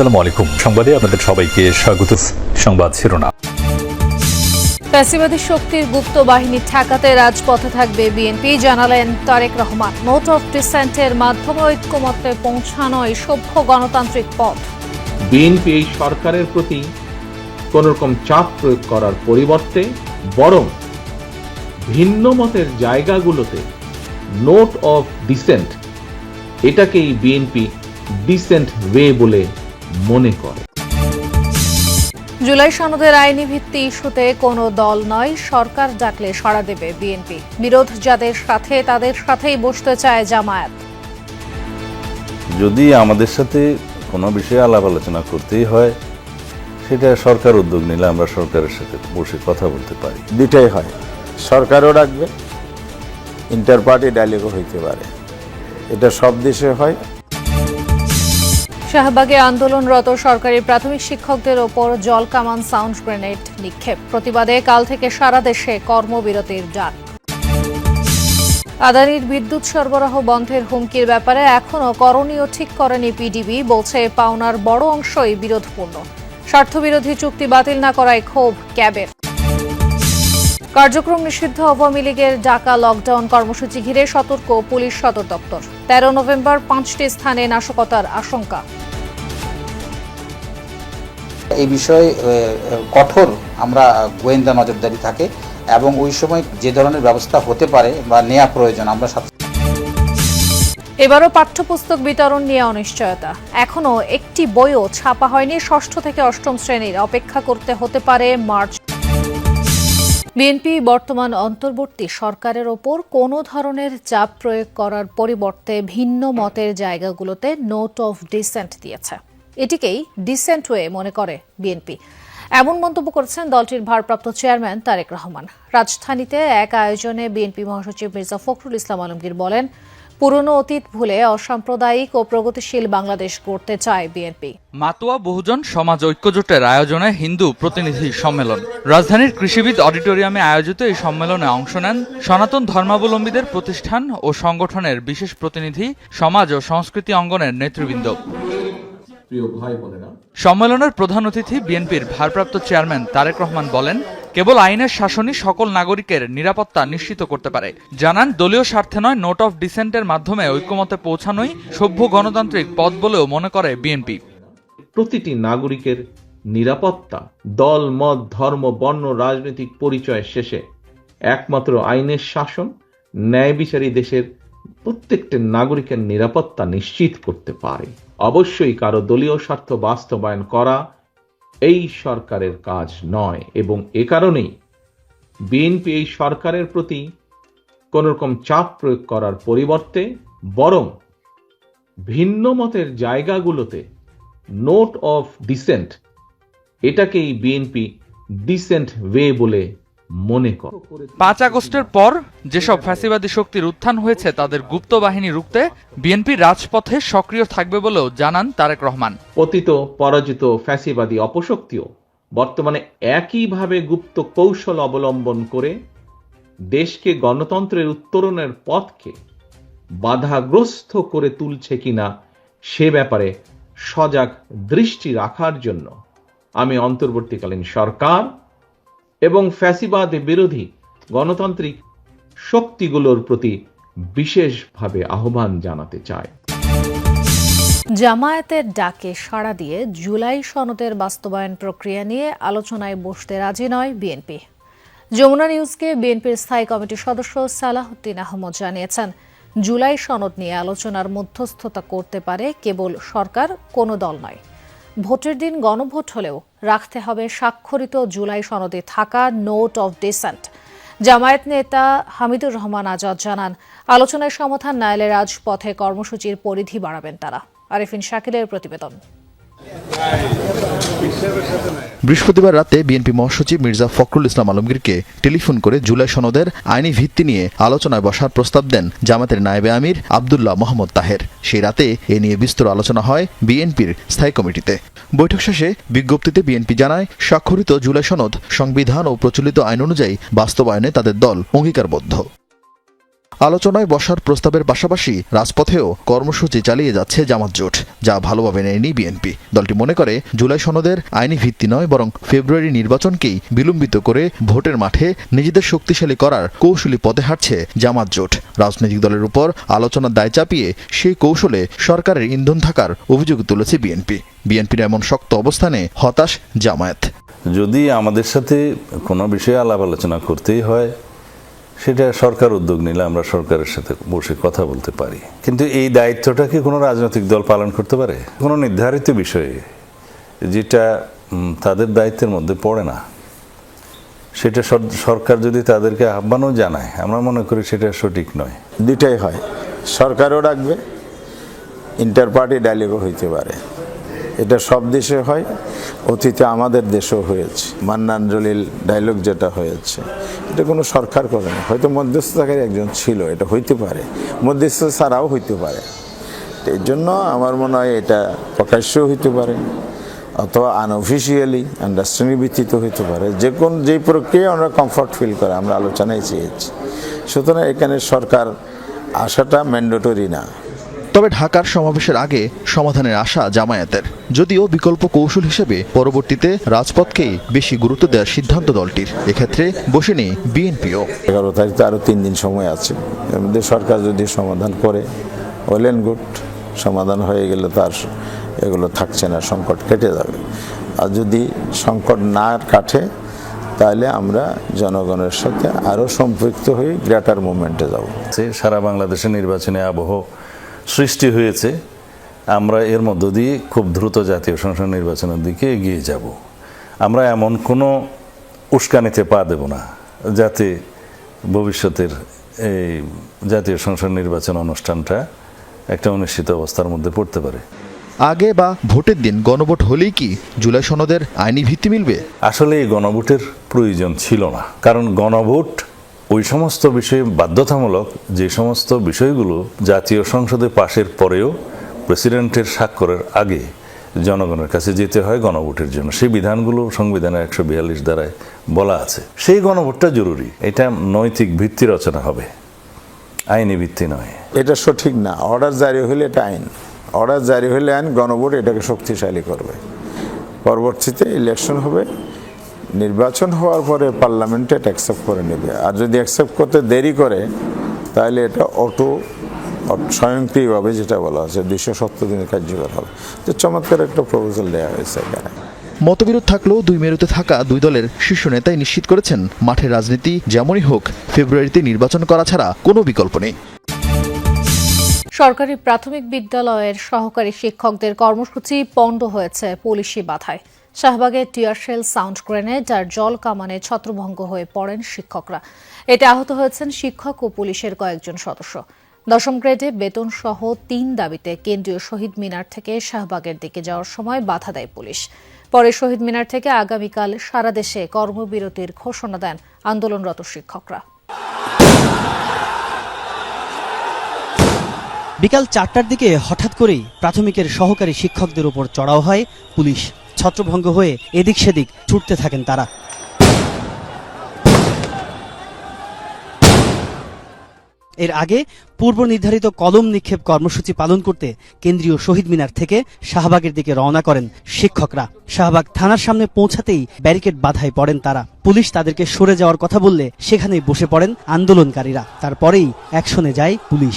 আসসালামু আলাইকুম। সংবাদে আপনাদের সবাইকে স্বাগত। সংবাদ শিরোনাম। ফ্যাসিবাদী শক্তির গুপ্ত বাহিনী ঠেকাতে রাজপথে থাকবে বিএনপি জানালেন তারেক রহমান। নোট অফ ডিসেন্টের মাধ্যমে ঐক্যমত্যে পৌঁছানোই সভ্য গণতান্ত্রিক পথ। বিএনপি এই সরকারের প্রতি কোন রকম চাপ প্রয়োগ করার পরিবর্তে বরং ভিন্ন মতের জায়গাগুলোতে নোট অফ ডিসেন্ট এটাকেই বিএনপি ডিসেন্ট ওয়ে বলে মনে করে। জুলাই সনদের আইনি ভিত্তি ইস্যুতে কোনো দল নয় সরকার ডাকলে সাড়া দেবে বিএনপি। বিরোধ যাদের সাথে তাদের সাথেই বসতে চায় জামায়াত। যদি আমাদের সাথে কোনো বিষয়ে আলাপ আলোচনা করতেই হয় সেটা সরকার উদ্যোগ নিলে আমরা সরকারের সাথে বসে কথা বলতে পারি। দুটাই হয়। সরকারও ডাকবে ইন্টার পার্টি ডায়ালগও হইতে পারে। এটা সব দেশে হয়। শাহবাগে আন্দোলনরত সরকারি প্রাথমিক শিক্ষকদের ওপর জল কামান সাউন্ড গ্রেনেড নিক্ষেপ। প্রতিবাদে কাল থেকে সারা দেশে কর্মবিরতির ডাক। আদানির বিদ্যুৎ সরবরাহ বন্ধের হুমকির ব্যাপারে এখনও করণীয় ঠিক করেনি পিডিবি, বলছে পাওনার বড় অংশই বিরোধপূর্ণ। স্বার্থবিরোধী চুক্তি বাতিল না করায় ক্ষোভ ক্যাবের। কার্যক্রম নিষিদ্ধ আওয়ামী লীগের ডাকা লকডাউন কর্মসূচি ঘিরে সতর্ক পুলিশ সদর দপ্তর। তেরো নভেম্বর পাঁচটি স্থানে নাশকতার আশঙ্কা। এই বিষয়ে কঠোর আমরা গোয়েন্দা নজরদারি থাকে এবং ওই সময় যে ধরনের ব্যবস্থা হতে পারে বা নেওয়া প্রয়োজন আমরা এবারও পাঠ্যপুস্তক বিতরণ নিয়ে অনিশ্চয়তা। এখনও একটি বইও ছাপা হয়নি ষষ্ঠ থেকে অষ্টম শ্রেণির। অপেক্ষা করতে হতে পারে মার্চ বিএনপি বর্তমান অন্তর্বর্তী সরকারের ওপর কোনো ধরনের চাপ প্রয়োগ করার পরিবর্তে ভিন্ন মতের জায়গাগুলোতে নোট অফ ডিসেন্ট দিয়েছে। এটিকেই ডিসেন্ট ওয়ে মনে করে বিএনপি। এমন মন্তব্য করেছেন দলটির ভারপ্রাপ্ত চেয়ারম্যান তারেক রহমান। রাজধানীতে এক আয়োজনে বিএনপি মহাসচিব মির্জা ফখরুল ইসলাম আলমগীর বলেন পুরনো অতীত ভুলে অসাম্প্রদায়িক ও প্রগতিশীল বাংলাদেশ গড়তে চায় বিএনপি। মাতোয়া বহুজন সমাজ ঐক্যজোটের আয়োজনে হিন্দু প্রতিনিধি সম্মেলন। রাজধানীর কৃষিবিদ অডিটোরিয়ামে আয়োজিত এই সম্মেলনে অংশ নেন সনাতন ধর্মাবলম্বীদের প্রতিষ্ঠান ও সংগঠনের বিশেষ প্রতিনিধি সমাজ ও সংস্কৃতি অঙ্গনের নেতৃবৃন্দ। প্রিয় ভাই বোনেরা সম্মেলনের প্রধান অতিথি বিএনপির ভারপ্রাপ্ত চেয়ারম্যান তারেক রহমান বলেন কেবল আইনের শাসনই সকল নাগরিকের নিরাপত্তা নিশ্চিত করতে পারে। জানান, দলীয় স্বার্থে নয়, নোট অফ ডিসেন্টের মাধ্যমে ঐক্যমতে পৌঁছানোই সভ্য গণতান্ত্রিক পথ বলেও মনে করে বিএনপি। প্রতিটি নাগরিকের নিরাপত্তা, দল, মত, ধর্ম, বর্ণ, রাজনৈতিক পরিচয় শেষে একমাত্র আইনের শাসন ন্যায় বিচারী দেশের প্রত্যেকটি নাগরিকের নিরাপত্তা নিশ্চিত করতে পারে। অবশ্যই কারও দলীয় স্বার্থ বাস্তবায়ন করা এই সরকারের কাজ নয় এবং এ কারণেই বিএনপি এই সরকারের প্রতি কোন রকম চাপ প্রয়োগ করার পরিবর্তে বরং ভিন্ন মতের জায়গাগুলোতে নোট অফ ডিসেন্ট এটাকেই বিএনপি ডিসেন্ট ওয়ে বলে মনে করে। পাঁচ আগস্টের পর যেসব ফ্যাসিবাদী শক্তির উত্থান হয়েছে তাদের গুপ্ত বাহিনী রুখতে বিএনপি রাজপথে সক্রিয় থাকবে বলেও জানান তারেক রহমান। পতিত পরাজিত ফ্যাসিবাদী অপশক্তিও বর্তমানে একইভাবে গুপ্ত কৌশল অবলম্বন করে দেশকে গণতন্ত্রের উত্তরণের পথকে বাধাগ্রস্ত করে তুলছে কিনা সে ব্যাপারে সজাগ দৃষ্টি রাখার জন্য আমি অন্তর্বর্তীকালীন সরকার এবং ফ্যাসিবাদ বিরোধী গণতান্ত্রিক শক্তিগুলোর প্রতি বিশেষভাবে আহ্বান জানাতে চায়। জামায়াতের ডাকে সাড়া দিয়ে জুলাই সনদের বাস্তবায়ন প্রক্রিয়া নিয়ে আলোচনায় বসতে রাজি নয় বিএনপি। যমুনা নিউজকে বিএনপির স্থায়ী কমিটির সদস্য সালাহউদ্দিন আহমদ জানিয়েছেন, জুলাই সনদ নিয়ে আলোচনার মধ্যস্থতা করতে পারে কেবল সরকার, কোনো দল নয়। ভোটের দিন গণভোট হলেও রাখতে হবে স্বাক্ষরিত জুলাই সনদে থাকা নোট অব ডিসেন্ট। জামায়াত নেতা হামিদুর রহমান আজাদ জানান আলোচনায় সমাধান না এলে রাজপথে কর্মসূচির পরিধি বাড়াবেন তারা। আরিফিন শাকিলের প্রতিবেদন। বৃহস্পতিবার রাতে বিএনপি মহাসচিব মির্জা ফখরুল ইসলাম আলমগীরকে টেলিফোন করে জুলাই সনদের আইনি ভিত্তি নিয়ে আলোচনায় বসার প্রস্তাব দেন জামাতের নায়েবে আমির আবদুল্লাহ মোহাম্মদ তাহের। সেই রাতে এ নিয়ে বিস্তর আলোচনা হয় বিএনপির স্থায়ী কমিটিতে। বৈঠক শেষে বিজ্ঞপ্তিতে বিএনপি জানায়, স্বাক্ষরিত জুলাই সনদ সংবিধান ও প্রচলিত আইন অনুযায়ী বাস্তবায়নে তাদের দল অঙ্গীকারবদ্ধ। আলোচনায় বসার প্রস্তাবের পাশাপাশি রাজপথেও কর্মসূচি চালিয়ে যাচ্ছে জামাত জোট, যা ভালোভাবে নেয়নি বিএনপি। দলটি মনে করে, জুলাই সনদের আইনি ভিত্তি নয়, বরং ফেব্রুয়ারি নির্বাচনকেই বিলম্বিত করে ভোটের মাঠে নিজেদের শক্তিশালী করার কৌশলী পথে হাঁটছে জামাত জোট। রাজনৈতিক দলের উপর আলোচনার দায় চাপিয়ে সেই কৌশলে সরকারের ইন্ধন থাকার অভিযোগ তুলেছে বিএনপি। বিএনপির এমন শক্ত অবস্থানে হতাশ জামায়াত। যদি আমাদের সাথে কোনো বিষয়ে আলাপ আলোচনা করতেই হয় সেটা সরকার উদ্যোগ নিলে আমরা সরকারের সাথে বসে কথা বলতে পারি। কিন্তু এই দায়িত্বটা কি কোনো রাজনৈতিক দল পালন করতে পারে? কোনো নির্ধারিত বিষয়ে যেটা তাদের দায়িত্বের মধ্যে পড়ে না। সেটা সরকার যদি তাদেরকে আহ্বানও জানায়, আমরা মনে করি সেটা সঠিক নয়। দুইটাই হয়। সরকারও ডাকবে ইন্টার পার্টি ডায়ালিগও হইতে পারে। এটা সব দেশে হয়, অতীতে আমাদের দেশেও হয়েছে। মান্নান জলিল ডায়লগ যেটা হয়েছে, এটা কোনো সরকার করে না। হয়তো মধ্যস্থতাকারী একজন ছিল, এটা হইতে পারে। মধ্যস্থ ছাড়াও হইতে পারে। এই জন্য আমার মনে হয় এটা প্রকাশ্যও হইতে পারে, অথবা আনঅফিসিয়ালি আন্ডারস্ট্যান্ডিং ভিত্তিতে হইতে পারে। যে কোন যেই প্রক্রিয়ায় আমরা কমফর্ট ফিল করে, আমরা আলোচনায় চেয়েছি। সুতরাং এখানে সরকার আসাটা ম্যান্ডেটরি না। তবে ঢাকার সমাবেশের আগে সমাধানের আশা জামায়াতের। যদিও বিকল্প কৌশল হিসেবে পরবর্তীতে রাজপথকেই বেশি গুরুত্ব দেওয়ার সিদ্ধান্ত দলটির। এক্ষেত্রে বসে নেই বিএনপিও। এগারো তারিখ তো আরও তিন দিন সময় আছে। এর মধ্যে সরকার যদি সমাধান করে ওয়েল অ্যান্ড গুড সমাধান হয়ে গেলে তার এগুলো থাকছে না সংকট কেটে যাবে। আর যদি সংকট না কাটে তাহলে আমরা জনগণের সাথে আরও সম্পৃক্ত হয়ে গ্রেটার মুভমেন্টে যাব। যে সারা বাংলাদেশে নির্বাচনে আবহ সৃষ্টি হয়েছে আমরা এর মধ্য দিয়ে খুব দ্রুত জাতীয় সংসদ নির্বাচনের দিকে এগিয়ে যাব। আমরা এমন কোনো উস্কানিতে পা দেব না যাতে ভবিষ্যতের এই জাতীয় সংসদ নির্বাচন অনুষ্ঠানটা একটা অনিশ্চিত অবস্থার মধ্যে পড়তে পারে। আগে বা ভোটের দিন গণভোট হলেই কি জুলাই সনদের আইনি ভিত্তি মিলবে? আসলে এই গণভোটের প্রয়োজন ছিল না কারণ গণভোট ওই সমস্ত বিষয়ে বাধ্যতামূলক যে সমস্ত বিষয়গুলো জাতীয় সংসদে পাশের পরেও প্রেসিডেন্টের স্বাক্ষরের আগে জনগণের কাছে যেতে হয় গণভোটের জন্য। সেই বিধানগুলো সংবিধানের একশো বিয়াল্লিশ দ্বারায় বলা আছে। সেই গণভোটটা জরুরি। এটা নৈতিক ভিত্তি রচনা হবে। আইনি ভিত্তি নয়। এটা সঠিক না। অর্ডার জারি হলে এটা আইন। অর্ডার জারি হলে আইন, গণভোট এটাকে শক্তিশালী করবে। পরবর্তীতে ইলেকশন হবে। নির্বাচন হওয়ার পরে পার্লামেন্টে এটা অ্যাকসেপ্ট করে নেবে। আর যদি অ্যাকসেপ্ট করতে দেরি করে তাহলে এটা অটো স্বয়ংক্রিয়ভাবে যেটা বলা হয়েছে দুইশো সত্তর দিনের কার্যকর হবে। তো চমৎকার একটা প্রপোজাল দেওয়া হয়েছে এখানে। মতবিরোধ থাকলেও দুই মেরুতে থাকা দুই দলের শীর্ষ নেতাই নিশ্চিত করেছেন মাঠের রাজনীতি যেমনই হোক ফেব্রুয়ারিতে নির্বাচন করা ছাড়া কোনো বিকল্প নেই। সরকারি প্রাথমিক বিদ্যালয়ের সহকারী শিক্ষকদের কর্মসূচি পণ্ড হয়েছে পুলিশি বাধায়। শাহবাগে টিয়ারশেল সাউন্ড গ্রেনেড আর জল কামানে ছত্রভঙ্গ হয়ে পড়েন শিক্ষকরা। এতে আহত হয়েছেন শিক্ষক ও পুলিশের কয়েকজন সদস্য। দশম গ্রেডে বেতন সহ তিন দাবিতে কেন্দ্রীয় শহীদ মিনার থেকে শাহবাগের দিকে যাওয়ার সময় বাধা দেয় পুলিশ। পরে শহীদ মিনার থেকে আগামীকাল সারা দেশে কর্মবিরতির ঘোষণা দেন আন্দোলনরত শিক্ষকরা। বিকাল চারটার দিকে হঠাৎ করেই প্রাথমিকের সহকারী শিক্ষকদের উপর চড়াও হয় পুলিশ। ছত্রভঙ্গ হয়ে এদিক সেদিক ছুটতে থাকেন তারা। এর আগে পূর্ব নির্ধারিত কলম নিক্ষেপ কর্মসূচি পালন করতে কেন্দ্রীয় শহীদ মিনার থেকে শাহবাগের দিকে রওনা করেন শিক্ষকরা। শাহবাগ থানার সামনে পৌঁছাতেই ব্যারিকেড বাধায় পড়েন তারা। পুলিশ তাদেরকে সরে যাওয়ার কথা বললে সেখানেই বসে পড়েন আন্দোলনকারীরা। তারপরেই অ্যাকশনে যায় পুলিশ।